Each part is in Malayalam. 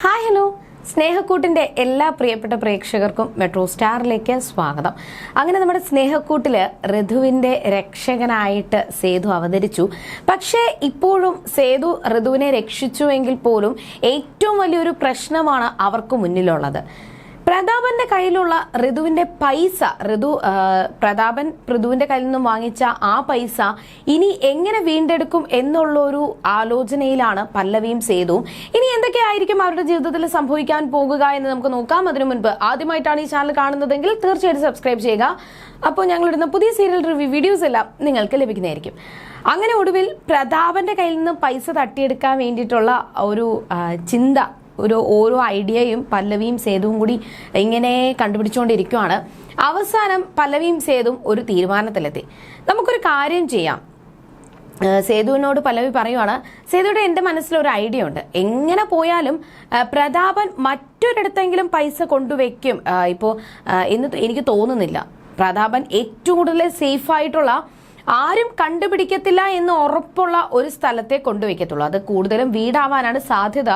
Hi hello. സ്നേഹക്കൂട്ടിന്റെ എല്ലാ പ്രിയപ്പെട്ട പ്രേക്ഷകർക്കും മെട്രോ സ്റ്റാറിലേക്ക് സ്വാഗതം. അങ്ങനെ നമ്മുടെ സ്നേഹക്കൂട്ടിൽ ഋതുവിന്റെ രക്ഷകനായിട്ട് സേതു അവതരിച്ചു. പക്ഷേ ഇപ്പോഴും സേതു ഋതുവിനെ രക്ഷിച്ചുവെങ്കിൽ പോലും ഏറ്റവും വലിയൊരു പ്രശ്നമാണ് അവർക്ക് മുന്നിലുള്ളത്. പ്രതാപന്റെ കയ്യിലുള്ള ഋതുവിന്റെ പൈസ ഋതു പ്രതാപൻ ഋതുവിന്റെ കയ്യിൽ നിന്നും വാങ്ങിച്ച ആ പൈസ ഇനി എങ്ങനെ വീണ്ടെടുക്കും എന്നുള്ള ഒരു ആലോചനയിലാണ് പല്ലവിയും സേതുവും. ഇനി എന്തൊക്കെയായിരിക്കും അവരുടെ ജീവിതത്തിൽ സംഭവിക്കാൻ പോകുക എന്ന് നമുക്ക് നോക്കാം. അതിനു മുൻപ് ആദ്യമായിട്ടാണ് ഈ ചാനൽ കാണുന്നതെങ്കിൽ തീർച്ചയായിട്ടും സബ്സ്ക്രൈബ് ചെയ്യുക. അപ്പോൾ ഞങ്ങളിടുന്ന പുതിയ സീരിയൽ റിവ്യൂ വീഡിയോസ് എല്ലാം നിങ്ങൾക്ക് ലഭിക്കുന്നതായിരിക്കും. അങ്ങനെ ഒടുവിൽ പ്രതാപന്റെ കയ്യിൽ നിന്ന് പൈസ തട്ടിയെടുക്കാൻ വേണ്ടിയിട്ടുള്ള ഒരു ചിന്ത ഒരു ഓരോ ഐഡിയയും പല്ലവിയും സേതുവും കൂടി ഇങ്ങനെ കണ്ടുപിടിച്ചുകൊണ്ടിരിക്കുവാണ്. അവസാനം പല്ലവിയും സേതുവും ഒരു തീരുമാനത്തിലെത്തി. നമുക്കൊരു കാര്യം ചെയ്യാം. സേതുവിനോട് പല്ലവി പറയുവാണ് സേതുവിടെ എന്റെ മനസ്സിലൊരു ഐഡിയ ഉണ്ട്. എങ്ങനെ പോയാലും പ്രതാപൻ മറ്റൊരിടത്തെങ്കിലും പൈസ കൊണ്ടുവയ്ക്കും ഇപ്പോൾ എന്ന് എനിക്ക് തോന്നുന്നില്ല. പ്രതാപൻ ഏറ്റവും കൂടുതൽ സേഫ് ആയിട്ടുള്ള ആരും കണ്ടുപിടിക്കത്തില്ല എന്ന് ഉറപ്പുള്ള ഒരു സ്ഥലത്തെ കൊണ്ടുവയ്ക്കത്തുള്ളൂ. അത് കൂടുതലും വീടാവാനാണ് സാധ്യത.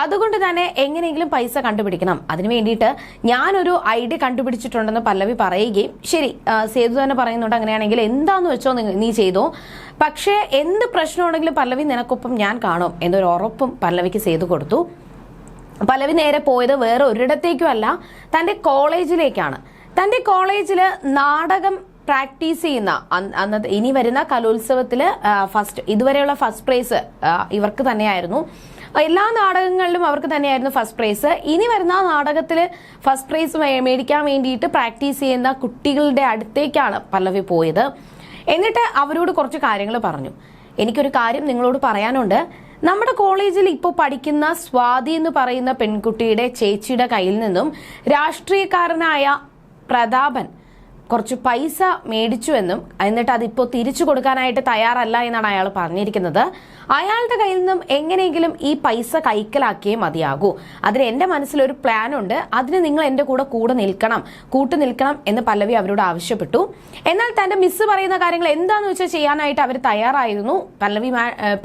അതുകൊണ്ട് തന്നെ എങ്ങനെയെങ്കിലും പൈസ കണ്ടുപിടിക്കണം. അതിനു വേണ്ടിയിട്ട് ഞാനൊരു ഐഡിയ കണ്ടുപിടിച്ചിട്ടുണ്ടെന്ന് പല്ലവി പറയുകയും ശരി സേതു തന്നെ പറയുന്നുണ്ട് അങ്ങനെയാണെങ്കിൽ എന്താന്ന് വെച്ചോ നീ ചെയ്തോ. പക്ഷേ എന്ത് പ്രശ്നമുണ്ടെങ്കിലും പല്ലവി നിനക്കൊപ്പം ഞാൻ കാണും എന്നൊരു ഉറപ്പും പല്ലവിക്ക് സേതു കൊടുത്തു. പല്ലവി നേരെ പോയത് വേറെ ഒരിടത്തേക്കുമല്ല തന്റെ കോളേജിലേക്കാണ്. തന്റെ കോളേജിൽ നാടകം പ്രാക്ടീസ് ചെയ്യുന്ന അന്ന് അന്നത്തെ ഇനി വരുന്ന കലോത്സവത്തിൽ ഫസ്റ്റ് ഇതുവരെയുള്ള ഫസ്റ്റ് പ്രൈസ് ഇവർക്ക് തന്നെയായിരുന്നു. എല്ലാ നാടകങ്ങളിലും അവർക്ക് തന്നെയായിരുന്നു ഫസ്റ്റ് പ്രൈസ്. ഇനി വരുന്ന നാടകത്തിൽ ഫസ്റ്റ് പ്രൈസ് മേടിക്കാൻ വേണ്ടിയിട്ട് പ്രാക്ടീസ് ചെയ്യുന്ന കുട്ടികളുടെ അടുത്തേക്കാണ് പല്ലവി പോയത്. എന്നിട്ട് അവരോട് കുറച്ച് കാര്യങ്ങൾ പറഞ്ഞു. എനിക്കൊരു കാര്യം നിങ്ങളോട് പറയാനുണ്ട്. നമ്മുടെ കോളേജിൽ ഇപ്പോൾ പഠിക്കുന്ന സ്വാതി എന്ന് പറയുന്ന പെൺകുട്ടിയുടെ ചേച്ചിയുടെ കയ്യിൽ നിന്നും രാഷ്ട്രീയക്കാരനായ പ്രതാപൻ കുറച്ച് പൈസ മേടിച്ചുവെന്നും എന്നിട്ട് അതിപ്പോൾ തിരിച്ചു കൊടുക്കാനായിട്ട് തയ്യാറല്ല എന്നാണ് അയാൾ പറഞ്ഞിരിക്കുന്നത്. അയാളുടെ കയ്യിൽ നിന്നും എങ്ങനെയെങ്കിലും ഈ പൈസ കൈക്കലാക്കിയേ മതിയാകൂ. അതിന് എന്റെ മനസ്സിലൊരു പ്ലാൻ ഉണ്ട് അതിന് നിങ്ങൾ എന്റെ കൂടെ കൂടെ നിൽക്കണം. കൂട്ടു നിൽക്കണം എന്ന് പല്ലവി അവരോട് ആവശ്യപ്പെട്ടു. എന്നാൽ തന്റെ മിസ് പറയുന്ന കാര്യങ്ങൾ എന്താന്ന് വെച്ചാൽ ചെയ്യാനായിട്ട് അവർ തയ്യാറായിരുന്നു. പല്ലവി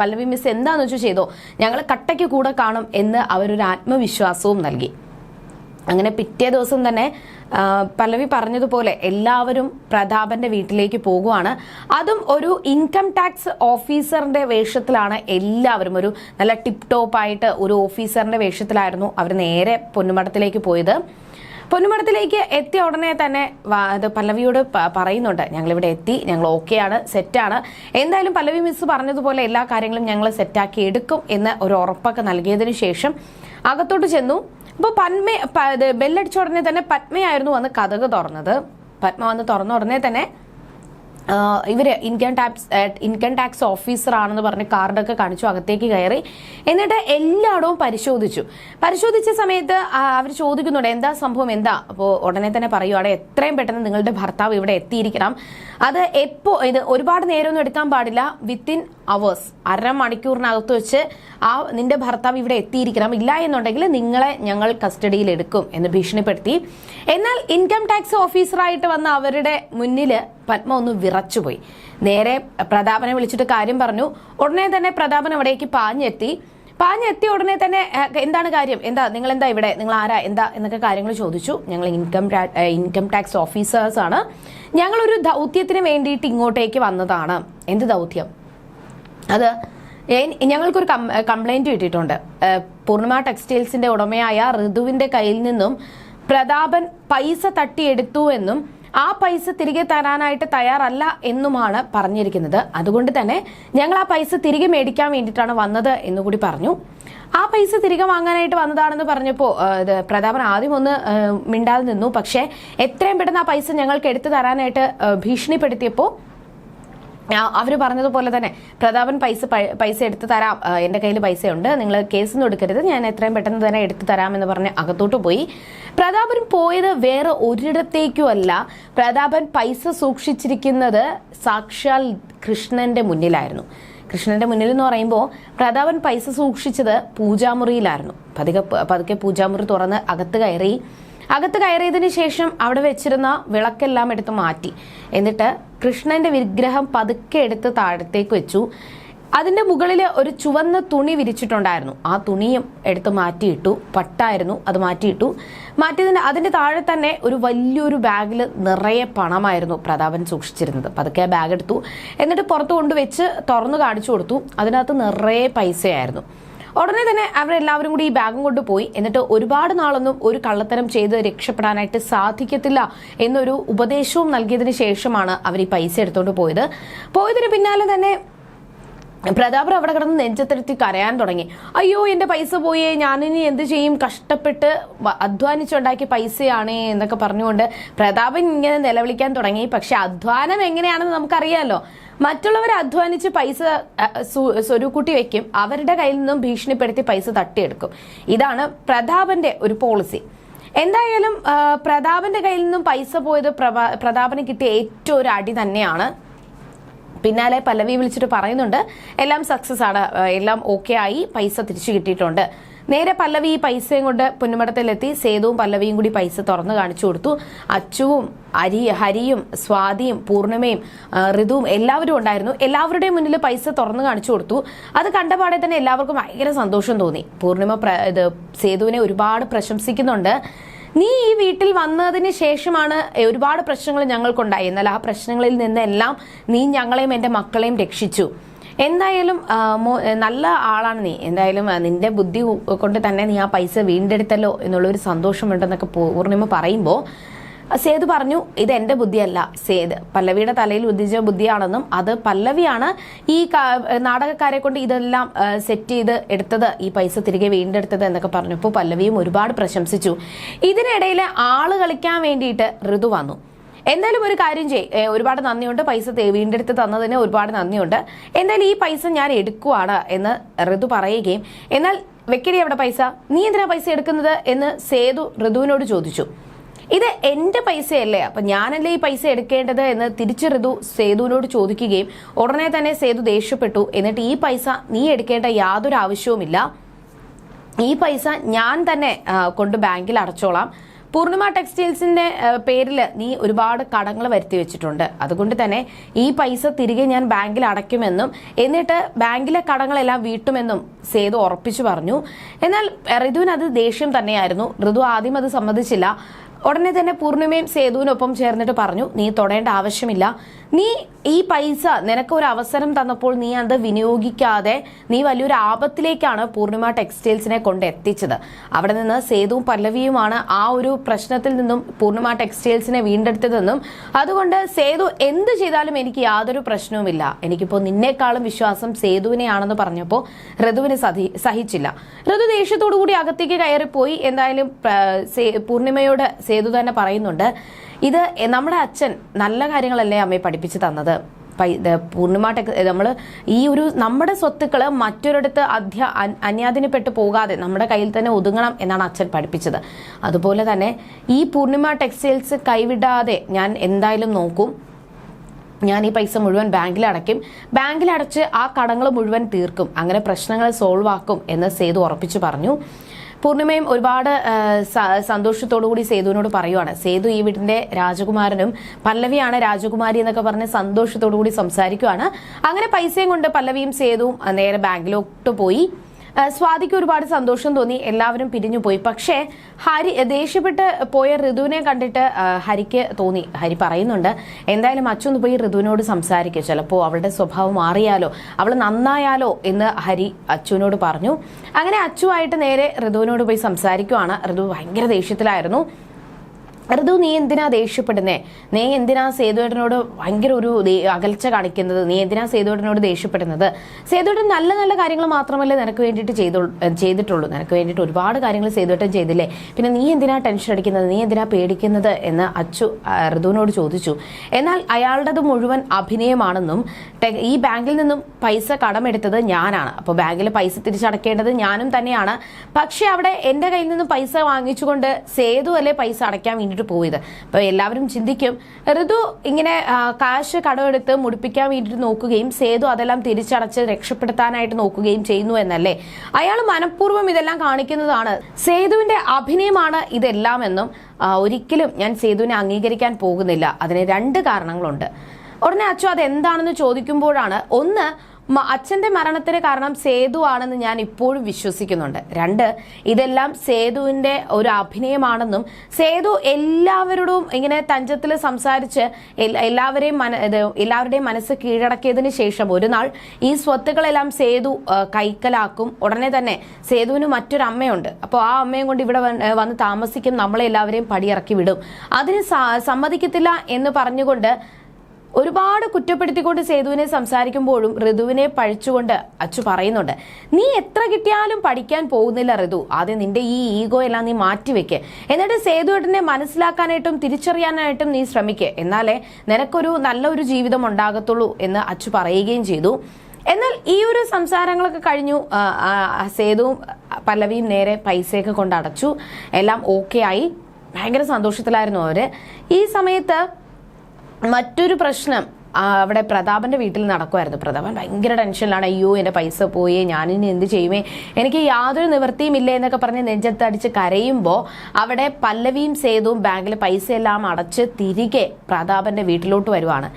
പല്ലവി മിസ് എന്താന്ന് വെച്ചാൽ ചെയ്തോ? ഞങ്ങൾ കട്ടയ്ക്ക് കൂടെ കാണും എന്ന് അവരൊരു ആത്മവിശ്വാസവും നൽകി. അങ്ങനെ പിറ്റേ ദിവസം തന്നെ പല്ലവി പറഞ്ഞതുപോലെ എല്ലാവരും പ്രതാപന്റെ വീട്ടിലേക്ക് പോകുവാണ്. അതും ഒരു ഇൻകം ടാക്സ് ഓഫീസറിന്റെ വേഷത്തിലാണ് എല്ലാവരും ഒരു നല്ല ടിപ് ടോപ്പ് ആയിട്ട് ഒരു ഓഫീസറിന്റെ വേഷത്തിലായിരുന്നു അവർ നേരെ പൊന്നുമടത്തിലേക്ക് പോയത്. പൊന്നുമടത്തിലേക്ക് എത്തിയ ഉടനെ തന്നെ അത് പല്ലവിയോട് പറയുന്നുണ്ട് ഞങ്ങൾ ഇവിടെ എത്തി ഞങ്ങൾ ഓക്കെയാണ് സെറ്റാണ് എന്തായാലും പല്ലവി മിസ് പറഞ്ഞതുപോലെ എല്ലാ കാര്യങ്ങളും ഞങ്ങൾ സെറ്റാക്കി എടുക്കും എന്ന് ഒരു ഉറപ്പൊക്കെ നൽകിയതിനു ശേഷം അകത്തോട്ട് ചെന്നു. അപ്പോൾ പന്മ പ- ഇത് ബെല്ലടിച്ച ഉടനെ തന്നെ പത്മയായിരുന്നു വന്ന് കഥക് തുറന്നത്. പത്മ വന്ന് തുറന്ന ഉടനെ തന്നെ ഇവർ income tax income tax officer ആണെന്ന് പറഞ്ഞ് കാർഡൊക്കെ കാണിച്ചു അകത്തേക്ക് കയറി. എന്നിട്ട് എല്ലായിടവും പരിശോധിച്ചു. പരിശോധിച്ച സമയത്ത് അവർ ചോദിക്കുന്നുണ്ട് എന്താ സംഭവം? എന്താ? അപ്പോൾ ഉടനെ തന്നെ പറയുവാണ് എത്രയും പെട്ടെന്ന് നിങ്ങളുടെ ഭർത്താവ് ഇവിടെ എത്തിയിരിക്കണം. അത് എപ്പോ ഇത് ഒരുപാട് നേരമൊന്നും എടുക്കാൻ പാടില്ല. വിത്തിൻ അവേഴ്സ് അരമണിക്കൂറിനകത്ത് വെച്ച് ആ നിന്റെ ഭർത്താവ് ഇവിടെ എത്തിയിരിക്കണം. ഇല്ല എന്നുണ്ടെങ്കിൽ നിങ്ങളെ ഞങ്ങൾ കസ്റ്റഡിയിൽ എടുക്കും എന്ന് ഭീഷണിപ്പെടുത്തി. എന്നാൽ ഇൻകം ടാക്സ് ഓഫീസറായിട്ട് വന്ന അവരുടെ മുന്നിൽ പത്മ ഒന്ന് വിറച്ചുപോയി. നേരെ പ്രതാപനെ വിളിച്ചിട്ട് കാര്യം പറഞ്ഞു. ഉടനെ തന്നെ പ്രതാപൻ അവിടേക്ക് പാഞ്ഞെത്തി. പാഞ്ഞെത്തിയ ഉടനെ തന്നെ എന്താണ് കാര്യം? എന്താ നിങ്ങൾ എന്താ ഇവിടെ? നിങ്ങൾ ആരാ? എന്താ? എന്നൊക്കെ കാര്യങ്ങൾ ചോദിച്ചു. ഞങ്ങൾ ഇൻകം ഇൻകം ടാക്സ് ഓഫീസേഴ്സ് ആണ്. ഞങ്ങളൊരു ദൗത്യത്തിന് വേണ്ടിയിട്ട് ഇങ്ങോട്ടേക്ക് വന്നതാണ്. എന്ത് ദൗത്യം? അത് ഞങ്ങൾക്കൊരു കംപ്ലൈന്റ് കിട്ടിയിട്ടുണ്ട്. പൂർണിമ ടെക്സ്റ്റൈൽസിന്റെ ഉടമയായ ഋതുവിന്റെ കയ്യിൽ നിന്നും പ്രതാപൻ പൈസ തട്ടിയെടുത്തു എന്നും ആ പൈസ തിരികെ തരാനായിട്ട് തയ്യാറല്ല എന്നുമാണ് പറഞ്ഞിരിക്കുന്നത്. അതുകൊണ്ട് തന്നെ ഞങ്ങൾ ആ പൈസ തിരികെ മേടിക്കാൻ വേണ്ടിയിട്ടാണ് വന്നത് എന്നുകൂടി പറഞ്ഞു. ആ പൈസ തിരികെ വാങ്ങാനായിട്ട് വന്നതാണെന്ന് പറഞ്ഞപ്പോൾ പ്രതാപൻ ആദ്യം ഒന്ന് മിണ്ടാതെ നിന്നു. പക്ഷേ എത്രയും പെട്ടെന്ന് ആ പൈസ ഞങ്ങൾക്ക് എടുത്തു തരാനായിട്ട് ഭീഷണിപ്പെടുത്തിയപ്പോൾ അവർ പറഞ്ഞതുപോലെ തന്നെ പ്രതാപൻ പൈസ പൈസ എടുത്തു തരാം. എന്റെ കയ്യിൽ പൈസയുണ്ട്. നിങ്ങൾ കേസൊന്നും എടുക്കരുത്. ഞാൻ എത്രയും പെട്ടെന്ന് തന്നെ എടുത്തു എന്ന് പറഞ്ഞ് അകത്തോട്ട് പോയി. പ്രതാപൻ പോയത് വേറെ ഒരിടത്തേക്കുമല്ല പ്രതാപൻ പൈസ സൂക്ഷിച്ചിരിക്കുന്നത് സാക്ഷാൽ കൃഷ്ണന്റെ മുന്നിലായിരുന്നു. കൃഷ്ണന്റെ മുന്നിൽ എന്ന് പറയുമ്പോൾ പ്രതാപൻ പൈസ സൂക്ഷിച്ചത് പൂജാമുറിയിലായിരുന്നു. പതുക്കെ പതുക്കെ പൂജാമുറി തുറന്ന് അകത്ത് കയറി അകത്ത് കയറിയതിന് ശേഷം അവിടെ വെച്ചിരുന്ന വിളക്കെല്ലാം എടുത്ത് മാറ്റി. എന്നിട്ട് കൃഷ്ണന്റെ വിഗ്രഹം പതുക്കെ എടുത്ത് താഴത്തേക്ക് വെച്ചു. അതിന്റെ മുകളിൽ ഒരു ചുവന്ന തുണി വിരിച്ചിട്ടുണ്ടായിരുന്നു. ആ തുണിയും എടുത്ത് മാറ്റിയിട്ടു പട്ടായിരുന്നു അത് മാറ്റിയിട്ടു. മാറ്റിയതിന് അതിന്റെ താഴെ തന്നെ ഒരു വലിയൊരു ബാഗിൽ നിറയെ പണമായിരുന്നു പ്രതാപൻ സൂക്ഷിച്ചിരുന്നത്. പതുക്കെ ആ ബാഗ് എടുത്തു. എന്നിട്ട് പുറത്ത് കൊണ്ടുവച്ച് തുറന്നു കാണിച്ചു കൊടുത്തു. അതിനകത്ത് നിറയെ പൈസയായിരുന്നു. ഉടനെ തന്നെ അവരെല്ലാവരും കൂടി ഈ ബാഗും കൊണ്ട് പോയി. എന്നിട്ട് ഒരുപാട് നാളൊന്നും ഒരു കള്ളത്തരം ചെയ്ത് രക്ഷപ്പെടാനായിട്ട് സാധിക്കത്തില്ല എന്നൊരു ഉപദേശവും നൽകിയതിന് ശേഷമാണ് അവർ ഈ പൈസ എടുത്തുകൊണ്ട് പോയത്. പോയതിന് പിന്നാലെ തന്നെ പ്രതാപർ അവിടെ കിടന്ന് നെഞ്ചത്തിരുത്തി കരയാൻ തുടങ്ങി. അയ്യോ എന്റെ പൈസ പോയേ ഞാനിനി എന്ത് ചെയ്യും? കഷ്ടപ്പെട്ട് അധ്വാനിച്ചുണ്ടാക്കിയ പൈസയാണ് എന്നൊക്കെ പറഞ്ഞുകൊണ്ട് പ്രതാപൻ ഇങ്ങനെ നിലവിളിക്കാൻ തുടങ്ങി. പക്ഷെ അധ്വാനം എങ്ങനെയാണെന്ന് നമുക്കറിയാമല്ലോ മറ്റുള്ളവർ അധ്വാനിച്ച് പൈസ സ്വരുക്കൂട്ടി വെക്കും. അവരുടെ കയ്യിൽ നിന്നും ഭീഷണിപ്പെടുത്തി പൈസ തട്ടിയെടുക്കും. ഇതാണ് പ്രതാപന്റെ ഒരു പോളിസി. എന്തായാലും പ്രതാപന്റെ കയ്യിൽ നിന്നും പൈസ പോയത് പ്രതാപന് കിട്ടിയ ഏറ്റവും ഒരു അടി തന്നെയാണ് പിന്നാലെ പല്ലവി വിളിച്ചിട്ട് പറയുന്നുണ്ട് എല്ലാം സക്സസ് ആണ്. എല്ലാം ഓക്കെ ആയി. പൈസ തിരിച്ചു കിട്ടിയിട്ടുണ്ട്. നേരെ പല്ലവി ഈ പൈസയും കൊണ്ട് പുന്നുമടത്തിലെത്തി സേതുവും പല്ലവിയും കൂടി പൈസ തുറന്നു കാണിച്ചു കൊടുത്തു. അച്ചുവും അരി ഹരിയും സ്വാതിയും പൂർണിമയും ഋതുവും എല്ലാവരും ഉണ്ടായിരുന്നു. എല്ലാവരുടെയും മുന്നിൽ പൈസ തുറന്നു കാണിച്ചു കൊടുത്തു. അത് കണ്ടപാടെ തന്നെ എല്ലാവർക്കും ഭയങ്കര സന്തോഷം തോന്നി. പൂർണിമ ഇത് സേതുവിനെ ഒരുപാട് പ്രശംസിക്കുന്നുണ്ട്. നീ ഈ വീട്ടിൽ വന്നതിന് ശേഷമാണ് ഒരുപാട് പ്രശ്നങ്ങൾ ഞങ്ങൾക്കുണ്ടായി. എന്നാൽ ആ പ്രശ്നങ്ങളിൽ നിന്നെല്ലാം നീ ഞങ്ങളെയും എന്റെ മക്കളെയും രക്ഷിച്ചു. എന്തായാലും നല്ല ആളാണ് നീ. എന്തായാലും നിന്റെ ബുദ്ധി കൊണ്ട് തന്നെ നീ ആ പൈസ വീണ്ടെടുത്തല്ലോ എന്നുള്ളൊരു സന്തോഷമുണ്ടെന്നൊക്കെ പൂർണിമ പറയുമ്പോൾ സേതു പറഞ്ഞു ഇത് എന്റെ ബുദ്ധിയല്ല സേത്. പല്ലവിയുടെ തലയിൽ ഉദിച്ച ബുദ്ധിയാണെന്നും അത് പല്ലവിയാണ് ഈ നാടകക്കാരെ കൊണ്ട് ഇതെല്ലാം സെറ്റ് ചെയ്ത് എടുത്തത് ഈ പൈസ തിരികെ വീണ്ടെടുത്തത് എന്നൊക്കെ പറഞ്ഞപ്പോൾ പല്ലവിയും ഒരുപാട് പ്രശംസിച്ചു. ഇതിനിടയിൽ ആൾ കളിക്കാൻ വേണ്ടിയിട്ട് ഋതു വന്നു. എന്തായാലും ഒരു കാര്യം ചെയ് ഒരുപാട് നന്ദിയുണ്ട്. പൈസ വീണ്ടെടുത്ത് തന്നതിന് ഒരുപാട് നന്ദിയുണ്ട്. എന്തായാലും ഈ പൈസ ഞാൻ എടുക്കുവാണ് എന്ന് ഋതു പറയുകയും എന്നാൽ വെക്കടി അവിടെ പൈസ. നീ എന്തിനാ പൈസ എടുക്കുന്നത്? എന്ന് സേതു ഋതുവിനോട് ചോദിച്ചു. ഇത് എന്റെ പൈസയല്ലേ? അപ്പൊ ഞാനല്ലേ ഈ പൈസ എടുക്കേണ്ടത് എന്ന് തിരിച്ച് ഋതു സേതുവിനോട് ചോദിക്കുകയും ഉടനെ തന്നെ സേതു ദേഷ്യപ്പെട്ടു. എന്നിട്ട് ഈ പൈസ നീ എടുക്കേണ്ട യാതൊരു ആവശ്യവുമില്ല. ഈ പൈസ ഞാൻ തന്നെ കൊണ്ട് ബാങ്കിൽ അടച്ചോളാം. പൂർണിമ ടെക്സ്റ്റൈൽസിന്റെ പേരിൽ നീ ഒരുപാട് കടങ്ങൾ വരുത്തി വെച്ചിട്ടുണ്ട്. അതുകൊണ്ട് തന്നെ ഈ പൈസ തിരികെ ഞാൻ ബാങ്കിൽ അടയ്ക്കുമെന്നും എന്നിട്ട് ബാങ്കിലെ കടങ്ങളെല്ലാം വീട്ടുമെന്നും സേതു ഉറപ്പിച്ചു പറഞ്ഞു. എന്നാൽ ഋതുവിന് അത് ദേഷ്യം തന്നെയായിരുന്നു. ഋതു ആദ്യം അത് സമ്മതിച്ചില്ല. ഉടനെ തന്നെ പൂർണിമയും സേതുവിനൊപ്പം ചേർന്നിട്ട് പറഞ്ഞു നീ തൊടേണ്ട ആവശ്യമില്ല. നീ ഈ പൈസ നിനക്ക് ഒരു അവസരം തന്നപ്പോൾ നീ അത് വിനിയോഗിക്കാതെ നീ വലിയൊരു ആപത്തിലേക്കാണ് പൂർണിമ ടെക്സ്റ്റൈൽസിനെ കൊണ്ട് എത്തിച്ചത്. അവിടെ നിന്ന് സേതുവും പല്ലവിയുമാണ് ആ ഒരു പ്രശ്നത്തിൽ നിന്നും പൂർണിമ ടെക്സ്റ്റൈൽസിനെ വീണ്ടെടുത്തതെന്നും അതുകൊണ്ട് സേതു എന്ത് ചെയ്താലും എനിക്ക് യാതൊരു പ്രശ്നവുമില്ല. എനിക്കിപ്പോൾ നിന്നേക്കാളും വിശ്വാസം സേതുവിനെയാണെന്ന് പറഞ്ഞപ്പോൾ ഋതുവിന് സഹി സഹിച്ചില്ല. ഋതു ദേഷ്യത്തോടു കൂടി അകത്തേക്ക് കയറിപ്പോയി. എന്തായാലും പൂർണിമയോട് സേതു തന്നെ പറയുന്നുണ്ട് ഇത് നമ്മുടെ അച്ഛൻ നല്ല കാര്യങ്ങളല്ലേ അമ്മയെ പഠിപ്പിച്ചു തന്നത്. പൂർണമായിട്ട് നമ്മൾ ഈ ഒരു നമ്മുടെ സ്വത്തുക്കൾ മറ്റൊരിടത്ത് അധ്യ അന്യാദിനപ്പെട്ട് പോകാതെ നമ്മുടെ കയ്യിൽ തന്നെ ഒതുങ്ങണം എന്നാണ് അച്ഛൻ പഠിപ്പിച്ചത്. അതുപോലെ തന്നെ ഈ പൂർണിമ ടെക്സ്റ്റൈൽസ് കൈവിടാതെ ഞാൻ എന്തായാലും നോക്കും. ഞാൻ ഈ പൈസ മുഴുവൻ ബാങ്കിൽ അടയ്ക്കും. ബാങ്കിൽ അടച്ച് ആ കടങ്ങൾ മുഴുവൻ തീർക്കും. അങ്ങനെ പ്രശ്നങ്ങൾ സോൾവ് ആക്കും എന്ന് സേതു ഉറപ്പിച്ചു പറഞ്ഞു. പൂർണിമയും ഒരുപാട് സന്തോഷത്തോടു കൂടി സേതുവിനോട് പറയുവാണ്. സേതു ഈ വീടിന്റെ രാജകുമാരനും പല്ലവിയാണ് രാജകുമാരി എന്നൊക്കെ പറഞ്ഞ് സന്തോഷത്തോടു കൂടി സംസാരിക്കുവാണ്. അങ്ങനെ പൈസയും കൊണ്ട് പല്ലവിയും സേതുവും നേരെ ബാങ്കിലോട്ട് പോയി. സ്വാതിക്ക് ഒരുപാട് സന്തോഷം തോന്നി. എല്ലാവരും പിരിഞ്ഞു പോയി. പക്ഷേ ഹരി ദേഷ്യപ്പെട്ട് പോയ ഋതുവിനെ കണ്ടിട്ട് ഹരിക്ക് തോന്നി. ഹരി പറയുന്നുണ്ട് എന്തായാലും അച്ഛന്ന് പോയി ഋതുവിനോട് സംസാരിക്കുക ചിലപ്പോൾ അവളുടെ സ്വഭാവം മാറിയാലോ അവൾ നന്നായാലോ എന്ന് ഹരി അച്ചുവിനോട് പറഞ്ഞു. അങ്ങനെ അച്ചുവായിട്ട് നേരെ ഋതുവിനോട് പോയി സംസാരിക്കുവാണ്. ഋതു ഭയങ്കര ദേഷ്യത്തിലായിരുന്നു. ഋതു നീ എന്തിനാ ദേഷ്യപ്പെടുന്നേ? നീ എന്തിനാ സേതുവേട്ടനോട് ഭയങ്കര ഒരു അകൽച്ച കാണിക്കുന്നത്? നീ എന്തിനാ സേതുവേട്ടനോട് ദേഷ്യപ്പെടുന്നത്? സേതുവേട്ടൻ നല്ല നല്ല കാര്യങ്ങൾ മാത്രമല്ലേ നിനക്ക് വേണ്ടിയിട്ട് ചെയ്തോ ചെയ്തിട്ടുള്ളൂ. നിനക്ക് വേണ്ടിയിട്ട് ഒരുപാട് കാര്യങ്ങൾ സേതുവേട്ടൻ ചെയ്തില്ലേ? പിന്നെ നീ എന്തിനാ ടെൻഷൻ അടിക്കുന്നത്? നീ എന്തിനാ പേടിക്കുന്നത്? എന്ന് അച്ചു ഋതുവിനോട് ചോദിച്ചു. എന്നാൽ അയാളുടേത് മുഴുവൻ അഭിനയമാണെന്നും ഈ ബാങ്കിൽ നിന്നും പൈസ കടമെടുത്തത് ഞാനാണ്. അപ്പോൾ ബാങ്കിൽ പൈസ തിരിച്ചടക്കേണ്ടത് ഞാനും തന്നെയാണ്. പക്ഷേ അവിടെ എന്റെ കയ്യിൽ നിന്നും പൈസ വാങ്ങിച്ചുകൊണ്ട് സേതു അല്ലേ പൈസ അടയ്ക്കാൻ വേണ്ടിയിട്ട് പോയത്. അപ്പോൾ എല്ലാവരും ചിന്തിക്കും ഋതു ഇങ്ങനെ കാശ് കടമെടുത്ത് മുടിപ്പിക്കാൻ വേണ്ടിയിട്ട് നോക്കുകയും സേതു അതെല്ലാം തിരിച്ചടച്ച് രക്ഷപ്പെടുത്താനായിട്ട് നോക്കുകയും ചെയ്യുന്നു എന്നല്ലേ? അയാൾ മനഃപൂർവം ഇതെല്ലാം കാണിക്കുന്നതാണ്. സേതുവിന്റെ അഭിനയമാണ് ഇതെല്ലാം എന്നും ഒരിക്കലും ഞാൻ സേതുവിനെ അംഗീകരിക്കാൻ പോകുന്നില്ല. അതിന് രണ്ട് കാരണങ്ങളുണ്ട്. ഉടനെ അച്ചു അത് എന്താണെന്ന് ചോദിക്കുമ്പോഴാണ് ഒന്ന് അച്ഛന്റെ മരണത്തിന് കാരണം സേതു ആണെന്ന് ഞാൻ ഇപ്പോഴും വിശ്വസിക്കുന്നുണ്ട്. രണ്ട് ഇതെല്ലാം സേതുവിന്റെ ഒരു അഭിനയമാണെന്നും സേതു എല്ലാവരോടും ഇങ്ങനെ തഞ്ചത്തിൽ സംസാരിച്ച് എല്ലാവരെയും എല്ലാവരുടെയും മനസ്സ് കീഴടക്കിയതിന് ശേഷം ഒരു നാൾ ഈ സ്വത്തുക്കളെല്ലാം സേതു കൈക്കലാക്കും. ഉടനെ തന്നെ സേതുവിന് മറ്റൊരു അമ്മയുണ്ട്. അപ്പോൾ ആ അമ്മയും കൊണ്ട് ഇവിടെ വന്ന് താമസിക്കും. നമ്മളെ എല്ലാവരെയും പടിയിറക്കി വിടും. അതിന് സമ്മതിക്കത്തില്ല എന്ന് പറഞ്ഞുകൊണ്ട് ഒരുപാട് കുറ്റപ്പെടുത്തിക്കൊണ്ട് സേതുവിനെ സംസാരിക്കുമ്പോഴും ഋതുവിനെ പഴിച്ചുകൊണ്ട് അച്ചു പറയുന്നുണ്ട് നീ എത്ര കിട്ടിയാലും പഠിക്കാൻ പോകുന്നില്ല ഋതു. ആദ്യം നിന്റെ ഈ ഈഗോ എല്ലാം നീ മാറ്റിവെക്ക്. എന്നിട്ട് സേതുവേട്ടനെ മനസ്സിലാക്കാനായിട്ടും തിരിച്ചറിയാനായിട്ടും നീ ശ്രമിക്ക്. എന്നാലേ നിനക്കൊരു നല്ലൊരു ജീവിതം ഉണ്ടാകത്തുള്ളൂ എന്ന് അച്ചു പറയുകയും ചെയ്തു. എന്നാൽ ഈ ഒരു സംസാരങ്ങളൊക്കെ കഴിഞ്ഞു. സേതുവും പല്ലവിയും നേരെ പൈസയൊക്കെ കൊണ്ടടച്ചു എല്ലാം ഓക്കെ ആയി. ഭയങ്കര സന്തോഷത്തിലായിരുന്നു അവർ. ഈ സമയത്ത് മറ്റൊരു പ്രശ്നം അവിടെ പ്രതാപന്റെ വീട്ടിൽ നടക്കുമായിരുന്നു പ്രതാപൻ ഭയങ്കര ടെൻഷനിലാണ് അയ്യോ എന്റെ പൈസ പോയേ ഞാനിനി എന്ത് ചെയ്യുമേ? എനിക്ക് യാതൊരു നിവൃത്തിയും ഇല്ലേ എന്നൊക്കെ പറഞ്ഞ് നെഞ്ചത്തടിച്ച് കരയുമ്പോൾ അവിടെ പല്ലവിയും സേതുവും ബാങ്കിൽ പൈസയെല്ലാം അടച്ച് തിരികെ പ്രതാപന്റെ വീട്ടിലോട്ട് വരുവാണ്.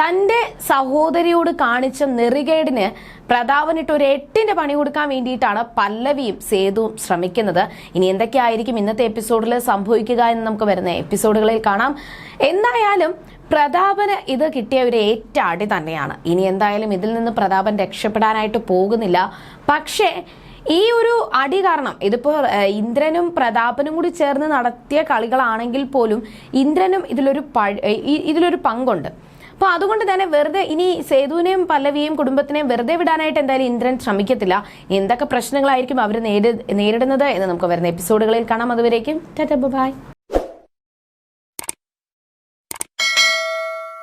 തന്റെ സഹോദരിയോട് കാണിച്ച നെറികേടിന് പ്രതാപനിട്ട് ഒരു എട്ടിന്റെ പണി കൊടുക്കാൻ വേണ്ടിയിട്ടാണ് പല്ലവിയും സേതുവും ശ്രമിക്കുന്നത്. ഇനി എന്തൊക്കെയായിരിക്കും ഇന്നത്തെ എപ്പിസോഡിൽ സംഭവിക്കുക എന്ന് നമുക്ക് വരുന്ന എപ്പിസോഡുകളിൽ കാണാം. എന്തായാലും പ്രതാപന് ഇത് കിട്ടിയ ഒരു ഏറ്റാടി തന്നെയാണ്. ഇനി എന്തായാലും ഇതിൽ നിന്ന് പ്രതാപൻ രക്ഷപ്പെടാനായിട്ട് പോകുന്നില്ല. പക്ഷേ ഈ ഒരു അടി കാരണം ഇതിപ്പോൾ ഇന്ദ്രനും പ്രതാപനും കൂടി ചേർന്ന് നടത്തിയ കളികളാണെങ്കിൽ പോലും ഇന്ദ്രനും ഇതിലൊരു ഇതിലൊരു പങ്കുണ്ട്. അപ്പൊ അതുകൊണ്ട് തന്നെ വെറുതെ ഇനി സേതുവിനെയും പല്ലവിയെയും കുടുംബത്തിനെയും വെറുതെ വിടാനായിട്ട് എന്തായാലും ഇന്ദ്രൻ ശ്രമിക്കത്തില്ല. എന്തൊക്കെ പ്രശ്നങ്ങളായിരിക്കും അവർ നേരിടുന്നത് എന്ന് നമുക്ക് വരുന്ന എപ്പിസോഡുകളിൽ കാണാം. അതുവരേക്കും ബൈ